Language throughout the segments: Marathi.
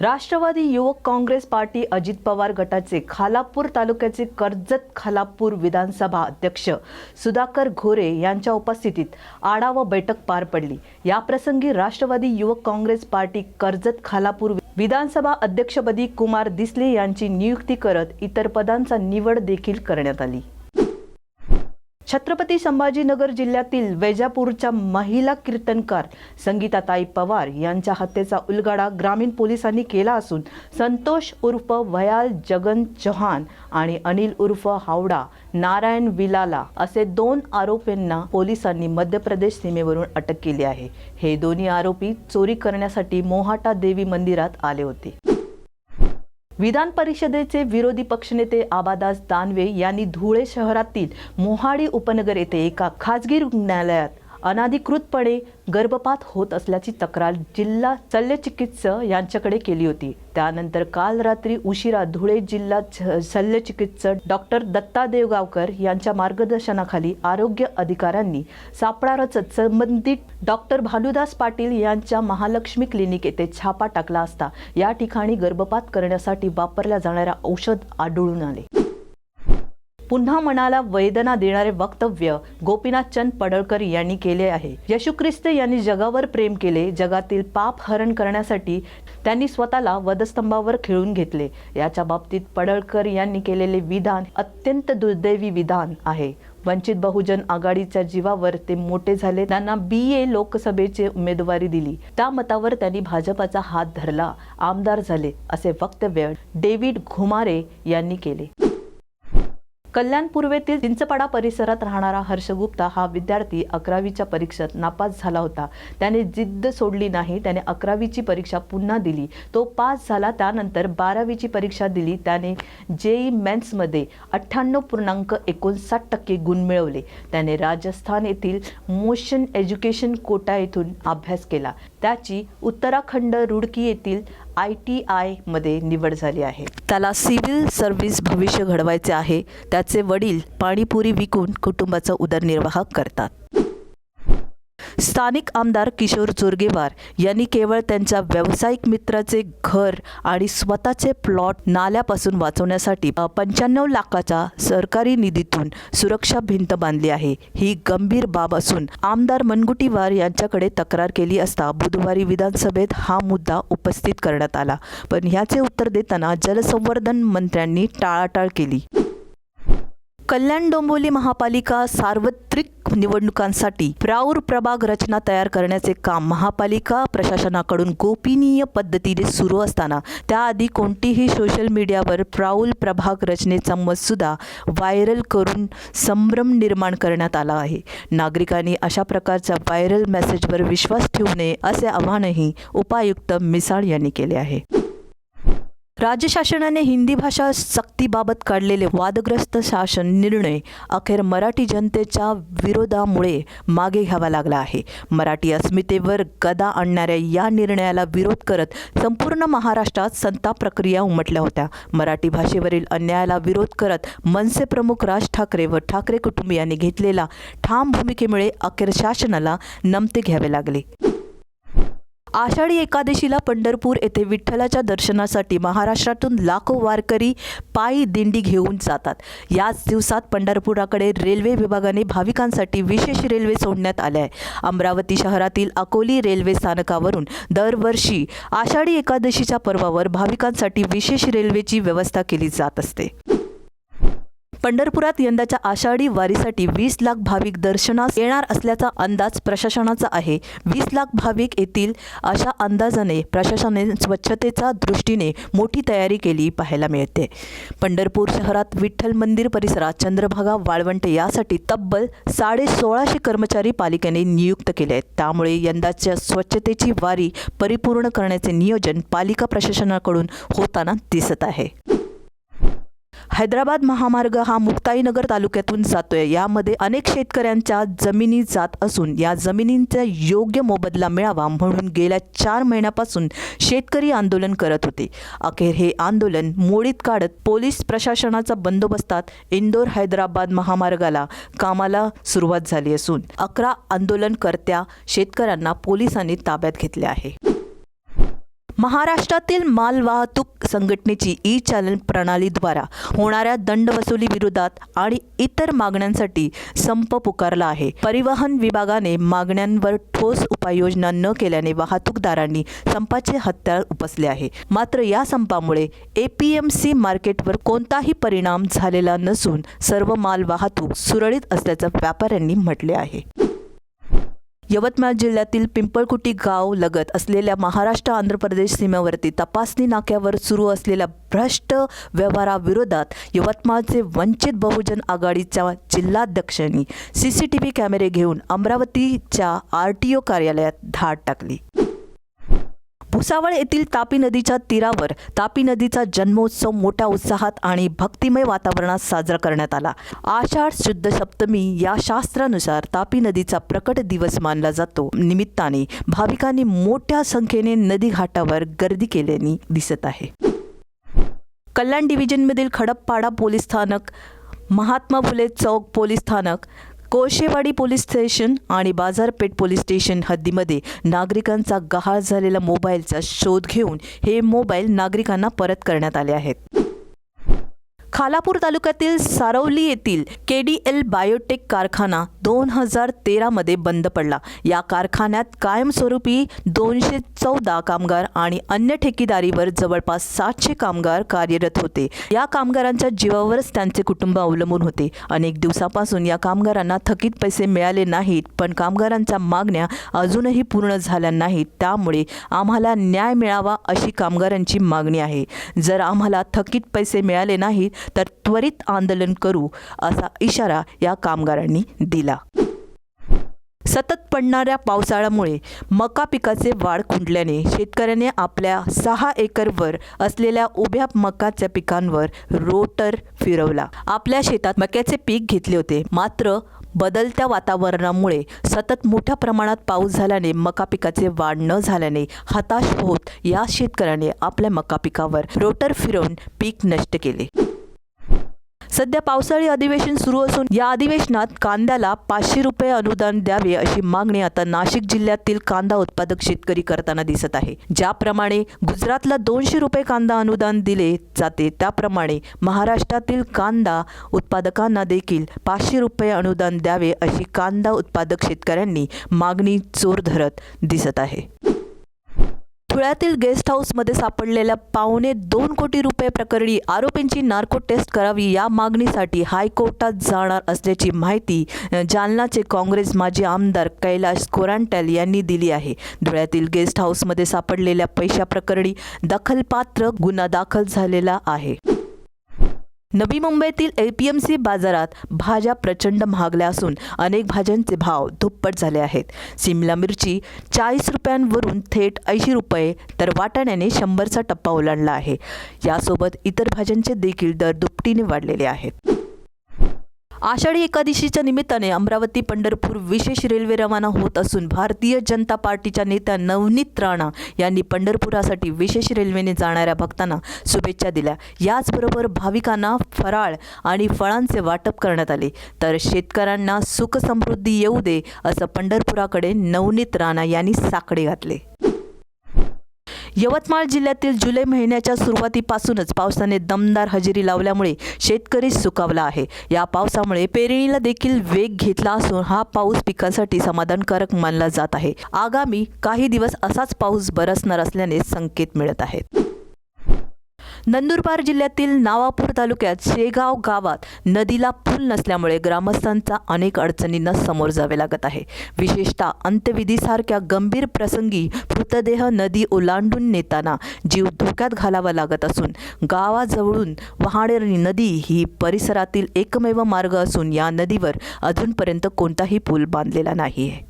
राष्ट्रवादी युवक काँग्रेस पार्टी अजित पवार गटाचे खालापूर तालुक्याचे कर्जत खालापूर विधानसभा अध्यक्ष सुधाकर घोरे यांच्या उपस्थितीत आढावा बैठक पार पडली. याप्रसंगी राष्ट्रवादी युवक काँग्रेस पार्टी कर्जत खालापूर विधानसभा अध्यक्षपदी कुमार दिसले यांची नियुक्ती करत इतर पदांचा निवड देखील करण्यात आली. छत्रपती संभाजीनगर जिल्ह्यातील वैजापूरच्या महिला कीर्तनकार संगीताताई पवार यांच्या हत्येचा उलगडा ग्रामीण पोलिसांनी केला असून संतोष उर्फ वयाल जगन चव्हाण आणि अनिल उर्फ हावडा नारायण विलाला असे दोन आरोपींना पोलिसांनी मध्य प्रदेश सीमेवरून अटक केली आहे. हे दोन्ही आरोपी चोरी करण्यासाठी मोहाटा देवी मंदिरात आले होते. विधान परिषदेचे विरोधी पक्षनेते आबादास दानवे यांनी धुळे शहरातील मोहाडी उपनगर येथे एका खाजगी रुग्णालयात अनाधिकृतपणे गर्भपात होत असल्याची तक्रार जिल्हा शल्यचिकित्सक यांच्याकडे केली होती. त्यानंतर काल रात्री उशिरा धुळे जिल्हा छ- शल्यचिकित्सक डॉक्टर दत्ता देवगावकर यांच्या मार्गदर्शनाखाली आरोग्य अधिकाऱ्यांनी सापळा रचत संबंधित डॉक्टर भानुदास पाटील यांच्या महालक्ष्मी क्लिनिक येथे छापा टाकला असता. या ठिकाणी गर्भपात करण्यासाठी वापरल्या जाणाऱ्या औषध आढळून आले. पुन्हा मनाला वेदना देणारे वक्तव्य गोपीनाथचंद पडळकर यांनी केले आहे. यशू ख्रिस्त यांनी जगावर प्रेम केले जगातील पाप हरण करण्यासाठी त्यांनी स्वतःला वधस्तंभावर खिळून घेतले. याच्या बाबतीत पडळकर यांनी केलेले विधान अत्यंत दुर्दैवी विधान आहे. वंचित बहुजन आघाडीच्या जीवावर ते मोठे झाले. त्यांना बी ए लोकसभेची उमेदवारी दिली. त्या मतावर त्यांनी भाजपाचा हात धरला. आमदार झाले असे वक्तव्य डेव्हिड घुमारे यांनी केले. कल्याण पूर्वेतील चिंचपाडा परिसरात राहणारा हर्ष गुप्ता हा विद्यार्थी अकरावीच्या परीक्षेत नापास झाला होता. त्याने जिद्द सोडली नाही त्याने अकरावीची परीक्षा पुन्हा दिली. तो पास झाला त्यानंतर बारावीची परीक्षा दिली. त्याने जेई मेन्समध्ये अठ्ठ्याण्णव पूर्णांक एकोणसाठ टक्के गुण मिळवले. त्याने राजस्थान येथील मोशन एज्युकेशन कोटा येथून अभ्यास केला. त्याची उत्तराखंड रुडकी येथील आय टी आयमध्ये निवड झाली आहे. त्याला सिव्हिल सर्व्हिस भविष्य घडवायचे आहे. त्याचे वडील पाणीपुरी विकून कुटुंबाचा उदरनिर्वाह करतात. स्थानिक आमदार किशोर जोरगेवार यांनी केवळ त्यांच्या व्यावसायिक मित्राचे घर आणि स्वतःचे प्लॉट नाल्यापासून वाचवण्यासाठी पंच्याण्णव लाखाच्या सरकारी निधीतून सुरक्षा भिंत बांधली आहे. ही गंभीर बाब असून आमदार मनगुटीवार यांच्याकडे तक्रार केली असता बुधवारी विधानसभेत हा मुद्दा उपस्थित करण्यात आला. पण ह्याचे उत्तर देताना जलसंवर्धन मंत्र्यांनी टाळाटाळ केली. कल्याण डोंबिवली महापालिका सार्वत्रिक निवडणुकांसाठी प्राऊर प्रभाग रचना तयार करण्याचे काम महापालिका प्रशासनाकडून गोपनीय पद्धतीने सुरू असताना त्याआधी कोणतीही सोशल मीडियावर प्राऊल प्रभाग रचनेचा मसुदा व्हायरल करून संभ्रम निर्माण करण्यात आला आहे. नागरिकांनी अशा प्रकारच्या व्हायरल मेसेजवर विश्वास ठेवू नये असे आवाहनही उपायुक्त मिसाळ यांनी केले आहे. राज्य शासनाने हिंदी भाषा सक्तीबाबत काढलेले वादग्रस्त शासन निर्णय अखेर मराठी जनतेच्या विरोधामुळे मागे घ्यावा लागला आहे. मराठी अस्मितेवर गदा आणणाऱ्या या निर्णयाला विरोध करत संपूर्ण महाराष्ट्रात संताप प्रक्रिया उमटल्या होत्या. मराठी भाषेवरील अन्यायाला विरोध करत मनसे प्रमुख राज ठाकरे व ठाकरे कुटुंबियांनी घेतलेला ठाम भूमिकेमुळे अखेर शासनाला नमते घ्यावे लागले. आषाढी एकादशीला पंढरपूर येथे विठ्ठलाच्या दर्शनासाठी महाराष्ट्रातून लाखो वारकरी पायी दिंडी घेऊन जातात. याच दिवसात पंढरपुराकडे रेल्वे विभागाने भाविकांसाठी विशेष रेल्वे सोडण्यात आल्या आहे. अमरावती शहरातील अकोली रेल्वे स्थानकावरून दरवर्षी आषाढी एकादशीच्या पर्वावर भाविकांसाठी विशेष रेल्वेची व्यवस्था केली जात असते. पंढरपुरात यंदाच्या आषाढी वारीसाठी वीस लाख भाविक दर्शनास येणार असल्याचा अंदाज प्रशासनाचा आहे. वीस लाख भाविक येतील अशा अंदाजाने प्रशासनाने स्वच्छतेच्या दृष्टीने मोठी तयारी केली पाहायला मिळते. पंढरपूर शहरात विठ्ठल मंदिर परिसरात चंद्रभागा वाळवंट यासाठी तब्बल साडे सोळाशे कर्मचारी पालिकेने नियुक्त केले आहेत. त्यामुळे यंदाच्या स्वच्छतेची वारी परिपूर्ण करण्याचे नियोजन पालिका प्रशासनाकडून होताना दिसत आहे. हैदराबाद महामार्ग हा मुक्ताईनगर तालुक्यातून जातोय. यामध्ये अनेक शेतकऱ्यांच्या जमिनी जात असून या जमिनींचा योग्य मोबदला मिळावा म्हणून गेल्या चार महिन्यापासून शेतकरी आंदोलन करत होते. अखेर हे आंदोलन मोडीत काढत पोलीस प्रशासनाचा बंदोबस्तात इंदोर हैदराबाद महामार्गाला कामाला सुरुवात झाली असून अकरा आंदोलनकर्त्या शेतकऱ्यांना पोलिसांनी ताब्यात घेतले आहे. महाराष्ट्रातील मालवाहतूक संघटनेची ई चालन प्रणालीद्वारा होणाऱ्या दंडवसुली विरोधात आणि इतर मागण्यांसाठी संप पुकारला आहे. परिवहन विभागाने मागण्यांवर ठोस उपाययोजना न केल्याने वाहतूकदारांनी संपाचे हत्यार उपसले आहे. मात्र या संपामुळे एपीएमसी मार्केटवर कोणताही परिणाम झालेला नसून सर्व माल वाहतूक सुरळीत असल्याचं व्यापाऱ्यांनी म्हटले आहे. यवतमाळ जिल्ह्यातील पिंपळकुटी गाव लगत असलेल्या महाराष्ट्र आंध्र प्रदेश सीमेवरती तपासणी नाक्यावर सुरू असलेल्या भ्रष्ट व्यवहाराविरोधात यवतमाळचे वंचित बहुजन आघाडीच्या जिल्हाध्यक्षांनी सी सी टी व्ही कॅमेरे घेऊन अमरावतीच्या आर टी ओ कार्यालयात धाड टाकली. भुसावळ येथील तापी नदीच्या तीरावर तापी नदीचा जन्मोत्सव मोठ्या उत्साहात आणि भक्तिमय वातावरणात साजरा करण्यात आला. आषाढ शुद्ध सप्तमी या शास्त्रानुसार तापी नदीचा प्रकट दिवस मानला जातो. निमित्ताने भाविकांनी मोठ्या संख्येने नदी घाटावर गर्दी केल्याने दिसत आहे. कल्याण डिव्हिजनमधील खडपपाडा पोलीस स्थानक महात्मा फुले चौक पोलीस स्थानक कोळशेवाडी पोलीस स्टेशन आणि बाजारपेठ पोलीस स्टेशन हद्दीमध्ये नागरिकांचा गहाळ झालेला मोबाईलचा शोध घेऊन हे मोबाईल नागरिकांना परत करण्यात आले आहेत. खालापूर तालुक्यातील सारवली येथील के डी एल बायोटेक कारखाना दोन हजार तेरामध्ये बंद पडला. या कारखान्यात कायमस्वरूपी दोनशे चौदा कामगार आणि अन्य ठेकेदारीवर जवळपास सातशे कामगार कार्यरत होते. या कामगारांच्या जीवावरच त्यांचे कुटुंब अवलंबून होते. अनेक दिवसापासून या कामगारांना थकीत पैसे मिळाले नाहीत पण कामगारांच्या मागण्या अजूनही पूर्ण झाल्या नाहीत. त्यामुळे आम्हाला न्याय मिळावा अशी कामगारांची मागणी आहे. जर आम्हाला थकीत पैसे मिळाले नाहीत तर त्वरित आंदोलन करू असा इशारा या कामगारांनी दिला. सतत पडणाऱ्या पावसाळ्यामुळे मका पिकाचे वाढ खुंटल्याने शेतकऱ्याने आपल्या सहा एकरवर असलेल्या उभ्या मकाच्या पिकांवर रोटर फिरवला. आपल्या शेतात मक्याचे पीक घेतले होते. मात्र बदलत्या वातावरणामुळे सतत मोठ्या प्रमाणात पाऊस झाल्याने मका पिकाचे वाढ न झाल्याने हताश होत या शेतकऱ्याने आपल्या मका पिकावर रोटर फिरवून पीक नष्ट केले. सध्या पावसाळी अधिवेशन सुरू असून या अधिवेशनात कांद्याला पाचशे रुपये अनुदान द्यावे अशी मागणी आता नाशिक जिल्ह्यातील कांदा उत्पादक शेतकरी करताना दिसत आहे. ज्याप्रमाणे गुजरातला दोनशे रुपये कांदा अनुदान दिले जाते त्याप्रमाणे महाराष्ट्रातील कांदा उत्पादकांना देखील पाचशे रुपये अनुदान द्यावे अशी कांदा उत्पादक शेतकऱ्यांनी मागणी जोर धरत दिसत आहे. धुळ्यातील गेस्ट हाऊसमध्ये सापडलेल्या पावणे दोन कोटी रुपये प्रकरणी आरोपींची नार्को टेस्ट करावी या मागणीसाठी हायकोर्टात जाणार असल्याची माहिती जालनाचे काँग्रेस माजी आमदार कैलाश कोरांटल यांनी दिली आहे. धुळ्यातील गेस्ट हाऊसमध्ये सापडलेल्या पैशाप्रकरणी दखलपात्र गुन्हा दाखल झालेला आहे. नवी मुंबईतील एल पी एम सी बाजारात भाज्या प्रचंड महागल्या असून अनेक भाज्यांचे भाव दुप्पट झाले आहेत. सिमला मिरची चाळीस रुपयांवरून थेट ऐंशी रुपये तर वाटाण्याने शंभरचा टप्पा ओलांडला आहे. यासोबत इतर भाज्यांचे देखील दर दुपटीने वाढलेले आहेत. आषाढी एकादशीच्या निमित्ताने अमरावती पंढरपूर विशेष रेल्वे रवाना होत असून भारतीय जनता पार्टीच्या नेत्या नवनीत राणा यांनी पंढरपुरासाठी विशेष रेल्वेने जाणाऱ्या भक्तांना शुभेच्छा दिल्या. याचबरोबर भाविकांना फराळ आणि फळांचे वाटप करण्यात आले. तर शेतकऱ्यांना सुख समृद्धी येऊ दे असं पंढरपुराकडे नवनीत राणा यांनी साकडे घातले. यवतमाळ जिल्ह्यातील जुलै महिन्याच्या सुरुवातीपासूनच पावसाने दमदार हजेरी लावल्यामुळे शेतकरी सुकावला आहे. या पावसामुळे पेरणीला देखील वेग घेतला असून हा पाऊस पिकासाठी समाधानकारक मानला जात आहे. आगामी काही दिवस असाच पाऊस बरसणार असल्याने संकेत मिळत आहेत. नंदुरबार जिल्ह्यातील नावापूर तालुक्यात शेगाव गावात नदीला पूल नसल्यामुळे ग्रामस्थांचा अनेक अडचणींना समोर जावे लागत आहे. विशेषतः अंत्यविधीसारख्या गंभीर प्रसंगी मृतदेह नदी ओलांडून नेताना जीव धोक्यात घालावा लागत असून गावाजवळून वाहणारी नदी ही परिसरातील एकमेव मार्ग असून या नदीवर अजूनपर्यंत कोणताही पूल बांधलेला नाही आहे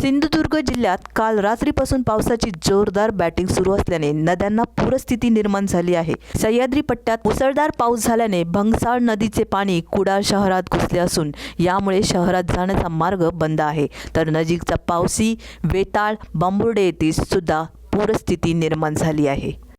सिंधुदुर्ग जिल्ह्यात काल रात्रीपासून पावसाची जोरदार बॅटिंग सुरू असल्याने नद्यांना पूरस्थिती निर्माण झाली आहे. सह्याद्री पट्ट्यात मुसळधार पाऊस झाल्याने भंगसाळ नदीचे पाणी कुडाळ शहरात घुसले असून यामुळे शहरात जाण्याचा मार्ग बंद आहे. तर नजीकचा पावसी वेताळ बांबुर्डे येथे सुद्धा पूरस्थिती निर्माण झाली आहे.